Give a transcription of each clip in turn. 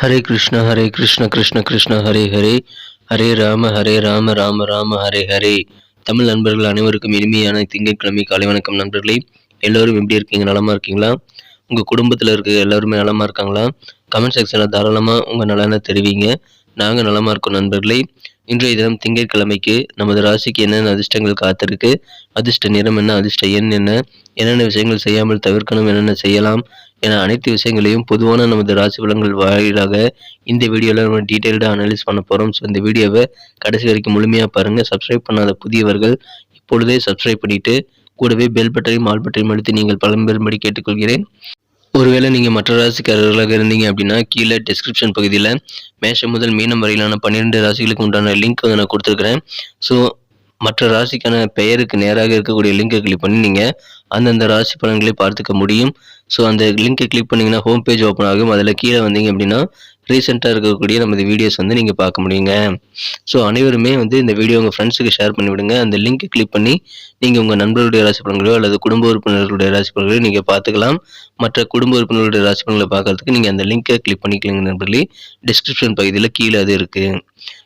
ஹரே கிருஷ்ண ஹரே கிருஷ்ண கிருஷ்ண கிருஷ்ண ஹரே ஹரே. ஹரே ராம ஹரே ராம ராம ராம ஹரே ஹரே. தமிழ் நண்பர்கள் அனைவருக்கும் இனிமையான திங்கட்கிழமை காலை வணக்கம் நண்பர்களே. எல்லோரும் எப்படி இருக்கீங்க? நலமா இருக்கீங்களா? உங்கள் குடும்பத்தில் இருக்க எல்லாருமே நலமா இருக்காங்களா? கமெண்ட் செக்ஷனில் தாராளமாக உங்கள் நலனை தெரிவிங்க. நாங்கள் நலமா இருக்கோம் நண்பர்களே. இன்றைய தினம் திங்கட்கிழமைக்கு நமது ராசிக்கு என்னென்ன அதிர்ஷ்டங்கள் காத்திருக்கு? அதிர்ஷ்ட நிறம் என்ன? அதிர்ஷ்ட எண் என்ன? என்னென்ன விஷயங்கள் செய்யாமல் தவிர்க்கணும்? என்னென்ன செய்யலாம்? என அனைத்து விஷயங்களையும் பொதுவான நமது ராசி பலன்கள் வாயிலாக இந்த வீடியோவில் நம்ம டீட்டெயில்டாக அனலைஸ் பண்ண போகிறோம் ஸோ இந்த வீடியோவை கடைசி வரைக்கும் முழுமையாக பாருங்கள் சப்ஸ்கிரைப் பண்ணாத புதியவர்கள் இப்பொழுதே சப்ஸ்கிரைப் பண்ணிவிட்டு கூடவே பெல் பட்டனையும் ஆல் பட்டனையும் அழுத்தி நீங்கள் பலம்பெறும்படி கேட்டுக்கொள்கிறேன். ஒருவேளை நீங்கள் மற்ற ராசிக்காரர்களாக இருந்தீங்க அப்படின்னா கீழே டிஸ்கிரிப்ஷன் பகுதியில் மேஷம் முதல் மீனம் வரையிலான பன்னிரெண்டு ராசிகளுக்கு உண்டான லிங்க் வந்து நான் கொடுத்துருக்குறேன். ஸோ மற்ற ராசிக்கான பெயருக்கு நேராக இருக்கக்கூடிய லிங்கை கிளிக் பண்ணி நீங்கள் அந்தந்த ராசி பலன்களை பார்த்துக்க முடியும். ஸோ அந்த லிங்கை கிளிக் பண்ணிங்கன்னா ஹோம் பேஜ் ஓப்பன் ஆகும். அதில் கீழே வந்தீங்க அப்படின்னா ரீசெண்டாக இருக்கக்கூடிய நமது வீடியோஸ் வந்து நீங்கள் பார்க்க முடியுங்க. ஸோ அனைவருமே வந்து இந்த வீடியோ உங்கள் ஃப்ரெண்ட்ஸுக்கு ஷேர் பண்ணி விடுங்க அந்த லிங்க்கை கிளிக் பண்ணி நீங்கள் உங்கள் நண்பர்களுடைய ராசி பலன்களோ அல்லது குடும்ப உறுப்பினர்களுடைய ராசி பலன்களோ நீங்கள் பார்த்துக்கலாம். மற்ற குடும்ப உறுப்பினர்களுடைய ராசி பலன்களை பார்க்கறதுக்கு நீங்கள் அந்த லிங்கை கிளிக் பண்ணிக்கலங்க நண்பர்களே. டிஸ்கிரிப்ஷன் பகுதியில் கீழே அது இருக்குது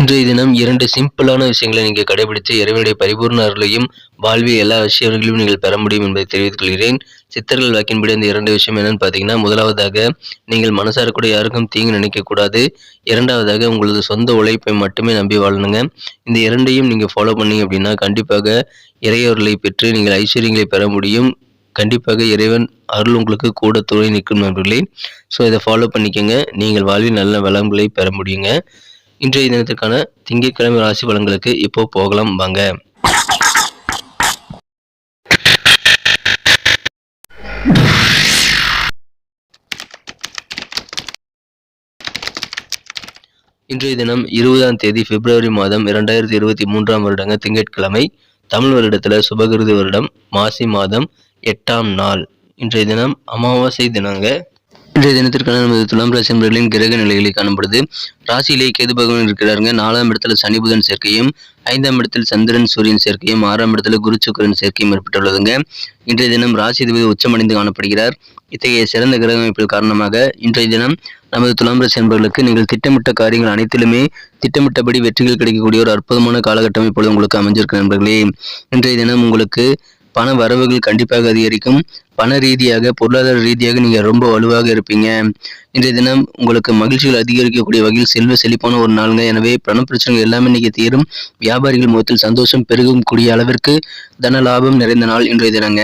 இன்றைய தினம் இரண்டு சிம்பிளான விஷயங்களை நீங்கள் கடைபிடித்து இறைவனுடைய பரிபூர்ண அருளையும் வாழ்வில் எல்லா விஷயங்களையும் நீங்கள் பெற முடியும் என்பதை தெரிவித்துக் கொள்கிறேன். சித்தர்கள் வாக்கின்படி அந்த இரண்டு விஷயம் என்னன்னு பார்த்தீங்கன்னா முதலாவதாக நீங்கள் மனசார கூட யாருக்கும் தீங்கு நினைக்கக்கூடாது. இரண்டாவதாக உங்களது சொந்த உழைப்பை மட்டுமே நம்பி வாழணுங்க. இந்த இரண்டையும் நீங்கள் ஃபாலோ பண்ணீங்க அப்படின்னா கண்டிப்பாக இறையொருளை பெற்று நீங்கள் ஐஸ்வர்யங்களை பெற முடியும். கண்டிப்பாக இறைவன் அருள் உங்களுக்கு கூட துணை நிற்கும் நண்பர்களே. ஸோ இதை ஃபாலோ பண்ணிக்கோங்க. நீங்கள் வாழ்வில் நல்ல வளங்களை பெற முடியுங்க. இன்றைய தினத்திற்கான திங்கட்கிழமை ராசி பலன்களுக்கு இப்போ போகலாம் வாங்க. இன்றைய தினம் இருபதாம் தேதி பிப்ரவரி மாதம் இரண்டாயிரத்தி இருபத்தி மூன்றாம் வருடங்க திங்கட்கிழமை. தமிழ் வருடத்துல சுபகிருதி வருடம் மாசி மாதம் எட்டாம் நாள். இன்றைய தினம் அமாவாசை தினங்க இன்றைய தினத்திற்கான நமது துலாம் ராசி நண்பர்களின் கிரக நிலைகளை காணப்படுது ராசியிலே கேது பகவான் இருக்கிறாருங்க. நாலாம் இடத்துல சனி புதன் சேர்க்கையும் ஐந்தாம் இடத்தில் சந்திரன் சூரியன் சேர்க்கையும் ஆறாம் இடத்துல குரு சுக்கரன் சேர்க்கையும் ஏற்பட்டுள்ளதுங்க. இன்றைய தினம் ராசி அதிபதி உச்சமடைந்து காணப்படுகிறார். இத்தகைய சிறந்த கிரக அமைப்பில் காரணமாக இன்றைய தினம் நமது துலாம் ராசி நண்பர்களுக்கு நீங்கள் திட்டமிட்ட காரியங்கள் அனைத்திலுமே திட்டமிட்டபடி வெற்றிகள் கிடைக்கக்கூடிய ஒரு அற்புதமான காலகட்டம் இப்பொழுது உங்களுக்கு அமைஞ்சிருக்க நண்பர்களே. இன்றைய தினம் உங்களுக்கு பண வரவுகள் கண்டிப்பாக அதிகரிக்கும். பண ரீதியாக பொருளாதார ரீதியாக நீங்கள் ரொம்ப வலுவாக இருப்பீங்க. இன்றைய தினம் உங்களுக்கு மகிழ்ச்சிகள் அதிகரிக்கக்கூடிய வகையில் செல்வ செழிப்பான ஒரு நாளுங்க. எனவே பண பிரச்சனைகள் எல்லாமே இன்னைக்கு தீரும். வியாபாரிகள் முகத்தில் சந்தோஷம் பெருகும் கூடிய அளவிற்கு தன லாபம் நிறைந்த நாள் இன்றைய தினங்க.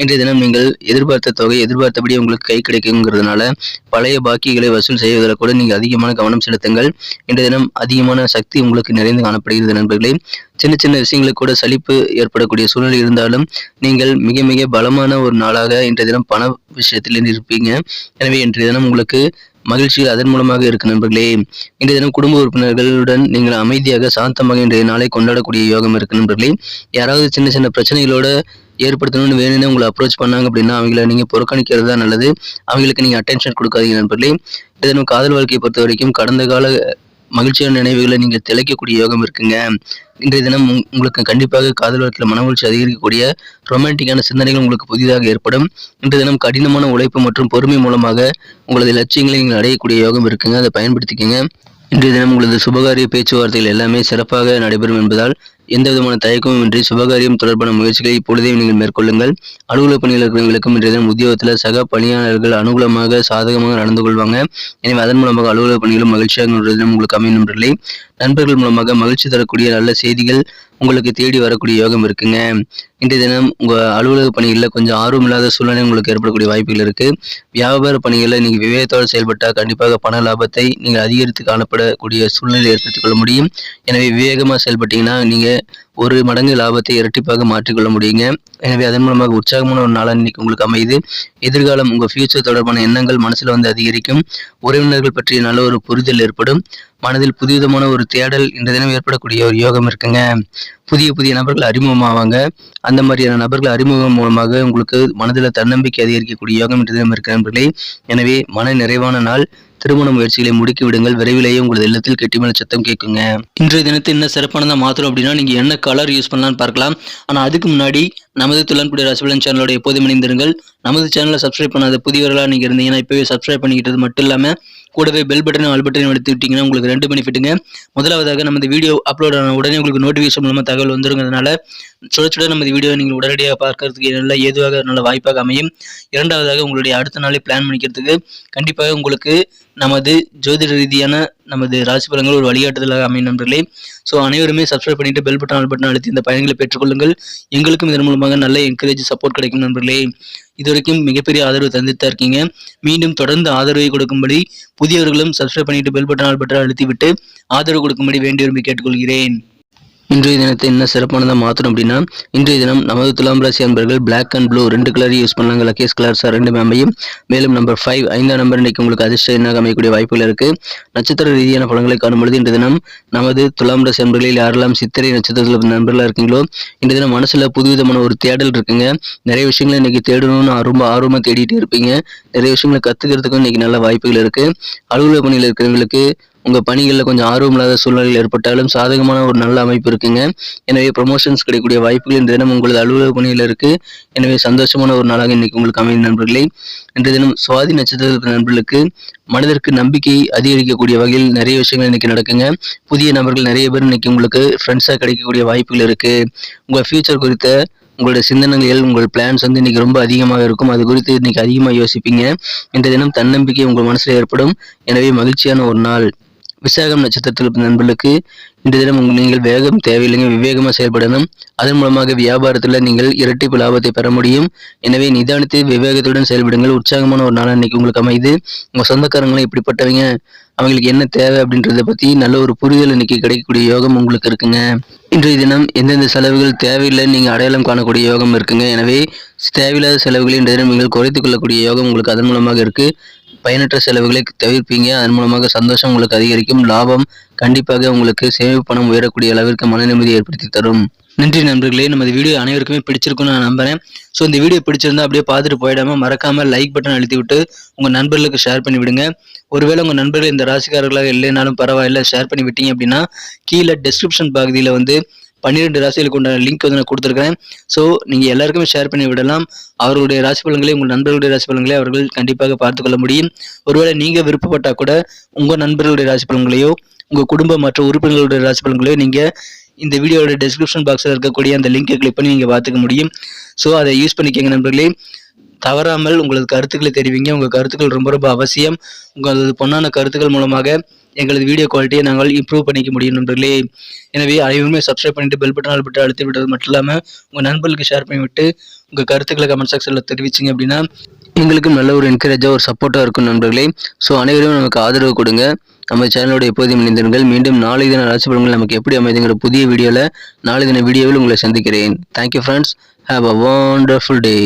இன்றைய தினம் நீங்கள் எதிர்பார்த்த தொகை எதிர்பார்த்தபடி உங்களுக்கு கை கிடைக்குங்கிறதுனால பழைய பாக்கிகளை வசூல் செய்வதில் கூட நீங்கள் அதிகமான கவனம் செலுத்துங்கள். இன்றைய தினம் அதிகமான சக்தி உங்களுக்கு நிறைந்து காணப்படுகிறது நண்பர்களே. சின்ன சின்ன விஷயங்களுக்கு கூட சலிப்பு ஏற்படக்கூடிய சூழ்நிலை இருந்தாலும் நீங்கள் மிக மிக பலமான ஒரு நாளாக இன்றைய தினம் பண விஷயத்தில் இருப்பீங்க. எனவே இன்றைய தினம் உங்களுக்கு மகிழ்ச்சி அதன் மூலமாக இருக்கு நண்பர்களே. இன்றைய தினம் குடும்ப உறுப்பினர்களுடன் நீங்கள் அமைதியாக சாந்தமாக இன்றைய நாளை கொண்டாடக்கூடிய யோகம் இருக்கு நண்பர்களே. யாராவது சின்ன சின்ன பிரச்சனைகளோட ஏற்படுத்தணும்னு வேணும்னு உங்களை அப்ரோச் பண்ணாங்க அப்படின்னா அவங்கள நீங்கள் புறக்கணிக்கிறது தான் நல்லது. அவங்களுக்கு நீங்கள் அட்டென்ஷன் கொடுக்காதீங்க நண்பர்களே. தினம் காதல் வாழ்க்கையை பொறுத்த வரைக்கும் கடந்த கால மகிழ்ச்சியான நினைவுகளை நீங்கள் திளைக்கக்கூடிய யோகம் இருக்குங்க. இன்றைய தினம் உங்களுக்கு கண்டிப்பாக காதலத்தில் மன மனமகிழ்ச்சி அதிகரிக்கக்கூடிய ரொமான்டிக்கான சிந்தனைகள் உங்களுக்கு புதிதாக ஏற்படும். இன்றைய தினம் கடினமான உழைப்பு மற்றும் பொறுமை மூலமாக உங்களது லட்சியங்களை நீங்கள் அடையக்கூடிய யோகம் இருக்குங்க. அதை பயன்படுத்திக்கங்க. இன்றைய தினம் உங்களது சுபகாரிய பேச்சுவார்த்தைகள் எல்லாமே சிறப்பாக நடைபெறும் என்பதால் எந்த விதமான தயக்கமும் இன்றி சுபகாரியம் தொடர்பான முயற்சிகளை இப்பொழுதே நீங்கள் மேற்கொள்ளுங்கள். அலுவலக பணியில் இருக்கிறவங்களுக்கும் இன்றைய தினம் உத்தியோகத்தில் சக பணியாளர்கள் அனுகூலமாக சாதகமாக நடந்து கொள்வாங்க. எனவே அதன் மூலமாக அலுவலக பணிகளும் மகிழ்ச்சியாக தினம் உங்களுக்கு அமையும் நண்பர்களே நண்பர்கள் மூலமாக மகிழ்ச்சி தரக்கூடிய நல்ல செய்திகள் உங்களுக்கு தேடி வரக்கூடிய யோகம் இருக்குங்க. இன்றைய தினம் உங்கள் அலுவலக பணிகளில் கொஞ்சம் ஆர்வம் இல்லாத சூழ்நிலை உங்களுக்கு ஏற்படக்கூடிய வாய்ப்புகள் இருக்குது வியாபார பணிகளில் நீங்கள் விவேகத்தோடு செயல்பட்டால் கண்டிப்பாக பண லாபத்தை நீங்கள் அதிகரித்து காணப்படக்கூடிய சூழ்நிலை ஏற்படுத்திக் கொள்ள முடியும். எனவே விவேகமாக செயல்பட்டீங்கன்னா நீங்கள் ஒரு மடங்கு லாபத்தை இரட்டிப்பாக மாற்றிக்கொள்ள முடியுங்க. எனவே அதன் மூலமாக உற்சாகமான ஒரு நாளாக இன்னைக்கு உங்களுக்கு அமையுது. எதிர்காலம் உங்கள் ஃபியூச்சர் தொடர்பான எண்ணங்கள் மனசில் வந்து அதிகரிக்கும். உறவினர்கள் பற்றிய நல்ல ஒரு புரிதல் ஏற்படும். மனதில் புதுவிதமான ஒரு தேடல் இந்த தினம் ஏற்படக்கூடிய ஒரு யோகம் இருக்குங்க. புதிய புதிய நபர்கள் அறிமுகமாவாங்க. அந்த மாதிரியான நபர்கள் அறிமுகம் மூலமாக உங்களுக்கு மனதில் தன்னம்பிக்கை அதிகரிக்கக்கூடிய யோகம் இன்று தினம் இருக்கிறேன் நண்பர்களே. எனவே மன நிறைவான நாள். திருமண முயற்சிகளை முடுக்கி விடுங்கள். விரைவிலேயே உங்களது இல்லத்தில் கெட்டிமலை சத்தம் கேட்குங்க. இன்றைய தினத்து என்ன சிறப்பானதா மாத்திரம் அப்படின்னா நீங்க என்ன கலர் யூஸ் பண்ணலாம்னு பார்க்கலாம். ஆனா அதுக்கு முன்னாடி நமது துளன்குடி ராசிபலன் சேனலோட எப்போதும் இணைந்திருங்கள். நமது சேனலை சப்ஸ்கிரைப் பண்ணாத புதியவர்களா நீங்க இருந்தீங்கன்னா இப்பவே சப்ஸ்கிரைப் பண்ணிக்கிட்டது மட்டும் இல்லாம கூடவே பெல் பட்டனும் ஆல் பட்டனும் எடுத்து விட்டீங்கன்னா உங்களுக்கு ரெண்டு பெனிஃபிட்டுங்க முதலாவதாக நம்ம இந்த வீடியோ அப்லோட் ஆன உடனே உங்களுக்கு நோட்டிஃபிகேஷன் மூலமாக தகவல் வந்துருங்கிறதுனால சுட சுட நம்ம வீடியோ நீங்கள் உடனடியாக பார்க்கறதுக்கு நல்ல ஏதுவாக நல்ல வாய்ப்பாக அமையும். இரண்டாவதாக உங்களுடைய அடுத்த நாளை பிளான் பண்ணிக்கிறதுக்கு கண்டிப்பாக உங்களுக்கு நமது ஜோதிட ரீதியான நமது ராசி பலங்கள் ஒரு வழிகாட்டுதலாக அமையும் நண்பர்களே. ஸோ அனைவருமே சப்ஸ்கிரைப் பண்ணிட்டு பெல் பட்டன் ஆல் பட்டன் அழுத்தி இந்த பயன்களை பெற்றுக்கொள்ளுங்கள். எங்களுக்கும் இதன் மூலமாக நல்ல என்கரேஜ் சப்போர்ட் கிடைக்கும் நண்பர்களே. இதுவரைக்கும் மிகப்பெரிய ஆதரவு தந்துட்டு இருக்கீங்க. மீண்டும் தொடர்ந்து ஆதரவை கொடுக்கும்படி புதியவர்களும் சப்ஸ்கிரைப் பண்ணிட்டு பெல் பட்டன் ஆல் பட்டன் அழுத்தி விட்டு ஆதரவு கொடுக்கும்படி வேண்டி விரும்பி கேட்டுக்கொள்கிறேன். இன்றைய தினத்தை என்ன சிறப்பானதாக மாற்றணும் அப்படின்னா இன்றைய தினம் நமது துலாம் ராசி அன்பர்கள் பிளாக் அண்ட் ப்ளூ ரெண்டு கலர் யூஸ் பண்ணாங்க லக்கேஸ் கலர்ஸ் ரெண்டுமே அமையும் மேலும் நம்பர் ஃபைவ் ஐந்தாம் நம்பர் இன்றைக்கு உங்களுக்கு அதிர்ஷ்ட எண்ணாக அமையக்கூடிய வாய்ப்புகள் இருக்குது நட்சத்திர ரீதியான பலன்களை காணும்பொழுது இன்றைய தினம் நமது துலாம் ராசி அன்பர்களில் யாரெல்லாம் சித்திரை நட்சத்திரத்தில் நண்பர்களாக இருக்கீங்களோ இன்றைய தினம் மனசில் புதுவிதமான ஒரு தேடல் இருக்குங்க. நிறைய விஷயங்களை இன்னைக்கு தேடணும்னு ரொம்ப ஆர்வமாக தேடிட்டு இருப்பீங்க. நிறைய விஷயங்களை கற்றுக்கிறதுக்கும் இன்றைக்கி நல்ல வாய்ப்புகள் இருக்குது அலுவலக பணியில் இருக்கிறவங்களுக்கு உங்கள் பணிகளில் கொஞ்சம் ஆர்வம் இல்லாத சூழ்நிலைகள் ஏற்பட்டாலும் சாதகமான ஒரு நல்ல அமைப்பு இருக்குங்க. எனவே ப்ரொமோஷன்ஸ் கிடைக்கக்கூடிய வாய்ப்புகள் இந்த தினம் உங்களது அலுவலக பணியில் இருக்குது எனவே சந்தோஷமான ஒரு நாளாக இன்றைக்கி உங்களுக்கு அமைந்த நண்பர்களே. இன்றைய தினம் சுவாதி நட்சத்திர நண்பர்களுக்கு மனதிற்கு நம்பிக்கை அதிகரிக்கக்கூடிய வகையில் நிறைய விஷயங்கள் இன்றைக்கி நடக்குங்க. புதிய நபர்கள் நிறைய பேர் இன்றைக்கி உங்களுக்கு ஃப்ரெண்ட்ஸாக கிடைக்கக்கூடிய வாய்ப்புகள் இருக்குது உங்கள் ஃப்யூச்சர் குறித்த உங்களுடைய சிந்தனைகள் உங்கள் பிளான்ஸ் வந்து இன்னைக்கு ரொம்ப அதிகமாக இருக்கும். அது குறித்து இன்னைக்கு அதிகமாக யோசிப்பீங்க. இன்றைய தினம் தன்னம்பிக்கை உங்கள் மனசில் ஏற்படும். எனவே மகிழ்ச்சியான ஒரு நாள். விசாகம் நட்சத்திரத்தில் நண்பர்களுக்கு இன்று தினம் உங்கள் நீங்கள் வேகம் தேவையில்லைங்க விவேகமாக செயல்படணும். அதன் மூலமாக வியாபாரத்தில் நீங்கள் இரட்டிப்பு லாபத்தை பெற முடியும். எனவே நிதானித்து விவேகத்துடன் செயல்படுங்கள். உற்சாகமான ஒரு நாள் இன்னைக்கு உங்களுக்கு அமைது உங்கள் சொந்தக்காரங்களும் இப்படிப்பட்டவங்க. அவங்களுக்கு என்ன தேவை அப்படின்றத பற்றி நல்ல ஒரு புரிதல் இன்னைக்கு கிடைக்கக்கூடிய யோகம் உங்களுக்கு இருக்குங்க. இன்றைய தினம் எந்தெந்த செலவுகள் தேவையில்லைன்னு நீங்கள் அடையாளம் காணக்கூடிய யோகம் இருக்குங்க. எனவே தேவையில்லாத செலவுகளை இன்றைய தினம் நீங்கள் குறைத்துக் கொள்ளக்கூடிய யோகம் உங்களுக்கு அதன் மூலமாக இருக்கு. பயனற்ற செலவுகளை தவிர்ப்பீங்க. அதன் மூலமாக சந்தோஷம் உங்களுக்கு அதிகரிக்கும். லாபம் கண்டிப்பாக உங்களுக்கு சேமிப்பு பணம் உயரக்கூடிய அளவிற்கு மன நிம்மதி ஏற்படுத்தி தரும். நன்றி நண்பர்களே. நமது வீடியோ அனைவருக்குமே பிடிச்சிருக்கும்னு நான் நம்புறேன். ஸோ இந்த வீடியோ பிடிச்சிருந்தா அப்படியே பார்த்துட்டு போயிடாம மறக்காம லைக் பட்டன் அழுத்தி விட்டு உங்க நண்பர்களுக்கு ஷேர் பண்ணி விடுங்க ஒருவேளை உங்க நண்பர்கள் இந்த ராசிக்காரர்களாக இல்லைனாலும் பரவாயில்ல ஷேர் பண்ணி விட்டீங்க அப்படின்னா கீழே டெஸ்கிரிப்ஷன் பகுதியில் வந்து பன்னிரெண்டு ராசிகளுக்கு உண்டான லிங்க் வந்து நான் கொடுத்துருக்கேன் ஸோ நீங்கள் எல்லாருக்குமே ஷேர் பண்ணி விடலாம். அவர்களுடைய ராசி பலன்களை உங்கள் நண்பர்களுடைய ராசி பலன்களை அவர்கள் கண்டிப்பாக பார்த்துக்கொள்ள முடியும். ஒருவேளை நீங்கள் விருப்பப்பட்டால் கூட உங்கள் நண்பர்களுடைய ராசி பலன்களையோ உங்கள் குடும்ப மற்ற உறுப்பினர்களுடைய ராசி பலன்களையோ நீங்கள் இந்த வீடியோட டிஸ்கிரிப்ஷன் பாக்ஸில் இருக்கக்கூடிய அந்த லிங்கை கிளிக் பண்ணி நீங்கள் பார்த்துக்க முடியும். ஸோ அதை யூஸ் பண்ணிக்கோங்க நண்பர்களே. தவறாமல் உங்களது கருத்துக்களை தெரிவிங்க. உங்கள் கருத்துக்கள் ரொம்ப ரொம்ப அவசியம். உங்களது பொன்னான கருத்துக்கள் மூலமாக எங்களது வீடியோ குவாலிட்டியை நாங்கள் இம்ப்ரூவ் பண்ணிக்க முடியும் நண்பர்களே. எனவே அனைவருமே சப்ஸ்கிரைப் பண்ணிட்டு பெல் பட்டன் ஆல் பட்டன் அழுத்தி விட்டது மட்டும் இல்லாமல் உங்கள் நண்பர்களுக்கு ஷேர் பண்ணிவிட்டு உங்கள் கருத்துக்களை கமெண்ட் செக்ஷனில் தெரிவிச்சிங்க அப்படின்னா எங்களுக்கும் நல்ல ஒரு என்கரேஜாக ஒரு சப்போர்ட்டாக இருக்கும் நண்பர்களே. ஸோ அனைவரும் நமக்கு ஆதரவு கொடுங்க. நம்ம சேனலோட எப்போதும் இணைந்திருங்கள். மீண்டும் நாளை தின ராசி பலன்கள் நமக்கு எப்படி அமைதுங்கிற புதிய வீடியோவில் நாளை தின வீடியோவில் உங்களை சந்திக்கிறேன். Thank you friends have a wonderful day